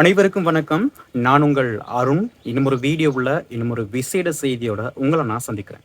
அனைவருக்கும் வணக்கம். நான் உங்கள் அருண். இன்னும் ஒரு வீடியோவில் இன்னும் ஒரு விசேட செய்தியோட உங்களை நான் சந்திக்கிறேன்.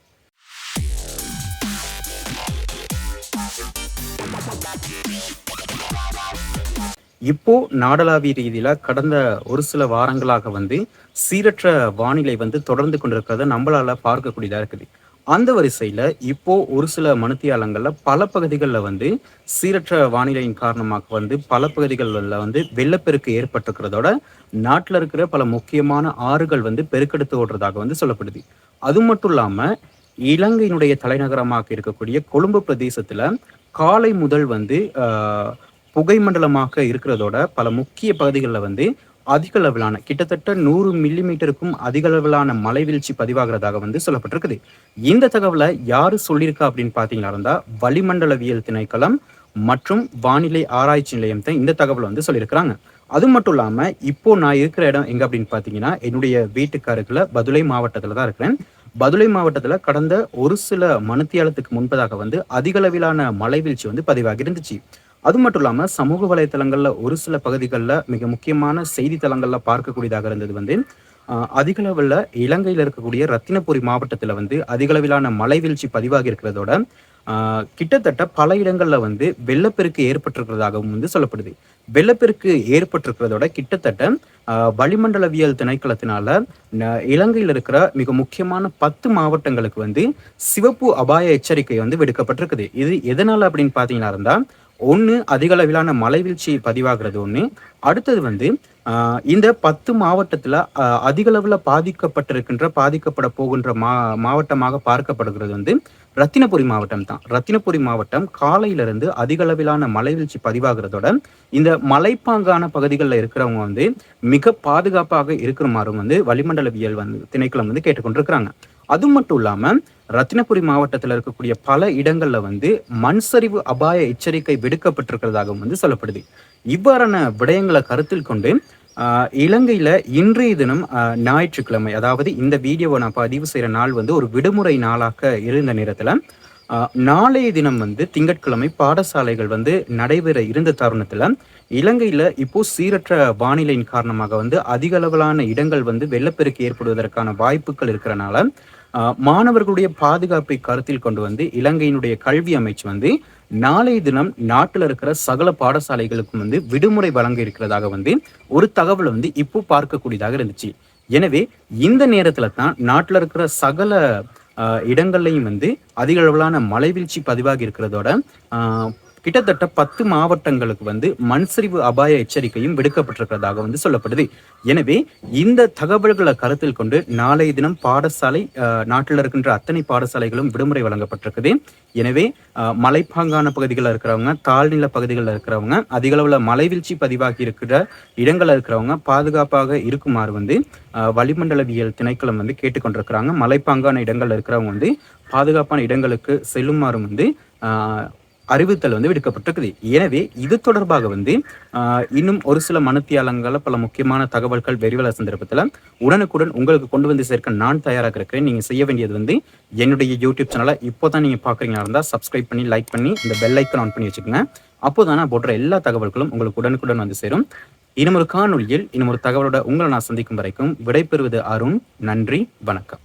இப்போ நாடளாவிய ரீதியில கடந்த ஒரு சில வாரங்களாக வந்து சீரற்ற வானிலை வந்து தொடர்ந்து கொண்டிருக்கிறத நம்மளால பார்க்கக்கூடியதா இருக்குது. அந்த வரிசையில் இப்போ ஒரு சில மனுத்தியாலங்களில் பல பகுதிகளில் வந்து சீரற்ற வானிலையின் காரணமாக வந்து பல பகுதிகளில் வந்து வெள்ளப்பெருக்கு ஏற்பட்டிருக்கிறதோட நாட்டில் இருக்கிற பல முக்கியமான ஆறுகள் வந்து பெருக்கெடுத்து ஓடுறதாக வந்து சொல்லப்படுது. அது மட்டும் இல்லாமல் இலங்கையினுடைய தலைநகரமாக இருக்கக்கூடிய கொழும்பு பிரதேசத்தில் காலை முதல் வந்து புகைமண்டலமாக இருக்கிறதோட பல முக்கிய பகுதிகளில் வந்து அதிக அளவிலான கிட்டத்தட்ட நூறு மில்லிமீட்டருக்கும் அதிகளவிலான அதிக அளவிலான வீழ்ச்சி பதிவாகிறதாக வந்து சொல்லப்பட்டிருக்குது. இந்த தகவலை யாரு சொல்லியிருக்கா அப்படின்னு பாத்தீங்கன்னா இருந்தால் வளிமண்டலவியல் திணைக்களம் மற்றும் வானிலை ஆராய்ச்சி நிலையம் தான் இந்த தகவலை வந்து சொல்லியிருக்கிறாங்க. அது மட்டும் இல்லாமல் இப்போ நான் இருக்கிற இடம் எங்கே அப்படின்னு பார்த்தீங்கன்னா என்னுடைய வீட்டுக்காருக்குள்ள பதுளை மாவட்டத்தில் தான் இருக்கிறேன். பதுளை மாவட்டத்தில் கடந்த ஒரு சில மனுத்தியாலத்துக்கு முன்பதாக வந்து அதிக அளவிலான வீழ்ச்சி வந்து பதிவாகி இருந்துச்சு. அது மட்டும் இல்லாமல் சமூக வலைத்தளங்களில் ஒரு சில பகுதிகளில் மிக முக்கியமான செய்தித்தளங்களில் பார்க்கக்கூடியதாக இருந்தது வந்து அதிகளவில் இலங்கையில் இருக்கக்கூடிய ரத்தினபுரி மாவட்டத்தில் வந்து அதிகளவிலான மழை வீழ்ச்சி பதிவாகி இருக்கிறதோட கிட்டத்தட்ட பல இடங்களில் வந்து வெள்ளப்பெருக்கு ஏற்பட்டிருக்கிறதாகவும் வந்து சொல்லப்படுது. வெள்ளப்பெருக்கு ஏற்பட்டிருக்கிறதோட கிட்டத்தட்ட வளிமண்டலவியல் திணைக்களத்தினால இலங்கையில் இருக்கிற மிக முக்கியமான பத்து மாவட்டங்களுக்கு வந்து சிவப்பு அபாய எச்சரிக்கை வந்து விடுக்கப்பட்டிருக்குது. இது எதனால் அப்படின்னு பார்த்தீங்கன்னா இருந்தால் ஒன்று அதிக அளவிலான மழை பதிவாகிறது ஒன்று அடுத்தது வந்து இந்த பத்து மாவட்டத்தில் அதிக அளவில் பாதிக்கப்பட்டிருக்கின்ற பாதிக்கப்பட போகின்ற மா மாவட்டமாக பார்க்கப்படுகிறது வந்து ரத்தினபுரி மாவட்டம் தான். ரத்தினபுரி மாவட்டம் காலையிலிருந்து அதிக அளவிலான வீழ்ச்சி பதிவாகிறதோட இந்த மலைப்பாங்கான பகுதிகளில் இருக்கிறவங்க வந்து மிக பாதுகாப்பாக இருக்கிறமாறும் வந்து வளிமண்டலவியல் வந்து திணைக்களம் வந்து கேட்டுக்கொண்டிருக்கிறாங்க. அது மட்டும் இல்லாமல் ரத்தினபுரி மாவட்டத்தில் இருக்கக்கூடிய பல இடங்கள்ல வந்து மண் சரிவு அபாய எச்சரிக்கை விடுக்கப்பட்டிருக்கிறதாகவும் வந்து சொல்லப்படுது. இவ்வாறான விடயங்களை கருத்தில் கொண்டு இலங்கையில இன்றைய தினம் ஞாயிற்றுக்கிழமை அதாவது இந்த வீடியோவை நான் பதிவு செய்யற நாள் வந்து ஒரு விடுமுறை நாளாக இருந்த நேரத்துல நாளைய தினம் வந்து திங்கட்கிழமை பாடசாலைகள் வந்து நடைபெற இருந்த தருணத்தில் இலங்கையில இப்போ சீரற்ற வானிலையின் காரணமாக வந்து அதிக அளவிலான இடங்கள் வந்து வெள்ளப்பெருக்கு ஏற்படுவதற்கான வாய்ப்புகள் இருக்கிறனால மாணவர்களுடைய பாதுகாப்பை கருத்தில் கொண்டு வந்து இலங்கையினுடைய கல்வி அமைச்சு வந்து நாளைய தினம் நாட்டில் இருக்கிற சகல பாடசாலைகளுக்கும் வந்து விடுமுறை வழங்க இருக்கிறதாக வந்து ஒரு தகவல் வந்து இப்போ பார்க்கக்கூடியதாக இருந்துச்சு. எனவே இந்த நேரத்தில் தான் நாட்டில் இருக்கிற சகல இடங்கள்லையும் வந்து அதிக அளவிலான மலைவீழ்ச்சி பதிவாகி இருக்கிறதோட கிட்டத்தட்ட பத்து மாவட்டங்களுக்கு வந்து மண் சரிவு அபாய எச்சரிக்கையும் விடுக்கப்பட்டிருக்கிறதாக வந்து சொல்லப்படுது. எனவே இந்த தகவல்களை கருத்தில் கொண்டு நாளைய தினம் பாடசாலை நாட்டில் இருக்கின்ற அத்தனை பாடசாலைகளும் விடுமுறை வழங்கப்பட்டிருக்குது. எனவே மலைப்பாங்கான பகுதிகளில் இருக்கிறவங்க தாழ்நில பகுதிகளில் இருக்கிறவங்க அதிக அளவில் மலைவீழ்ச்சி பதிவாகி இருக்கிற இடங்களில் இருக்கிறவங்க பாதுகாப்பாக இருக்குமாறு வந்து வளிமண்டலவியல் திணைக்களம் வந்து கேட்டுக்கொண்டிருக்கிறாங்க. மலைப்பாங்கான இடங்களில் இருக்கிறவங்க வந்து பாதுகாப்பான இடங்களுக்கு செல்லுமாறும் வந்து அறிவித்தல் வந்து விடுக்கப்பட்டிருக்குது. எனவே இது தொடர்பாக வந்து இன்னும் ஒரு சில மனத்தியாளங்கள பல முக்கியமான தகவல்கள் வெறிவல சந்தர்ப்பத்தில் உடனுக்குடன் உங்களுக்கு கொண்டு வந்து சேர்க்க நான் தயாராக இருக்கிறேன். நீங்கள் செய்ய வேண்டியது வந்து என்னுடைய யூடியூப் சேனலை இப்போ தான் நீங்கள் பார்க்குறீங்களா இருந்தால் சப்ஸ்கிரைப் பண்ணி லைக் பண்ணி இந்த பெல் ஐக்கன் ஆன் பண்ணி வச்சுக்கோங்க. அப்போதான் நான் போடுற எல்லா தகவல்களும் உங்களுக்கு உடனுக்குடன் வந்து சேரும். இன்னும் ஒரு காணொலியில் இன்னும் ஒரு தகவலோட உங்களை நான் சந்திக்கும் வரைக்கும் விடைபெறுவது அருண். நன்றி வணக்கம்.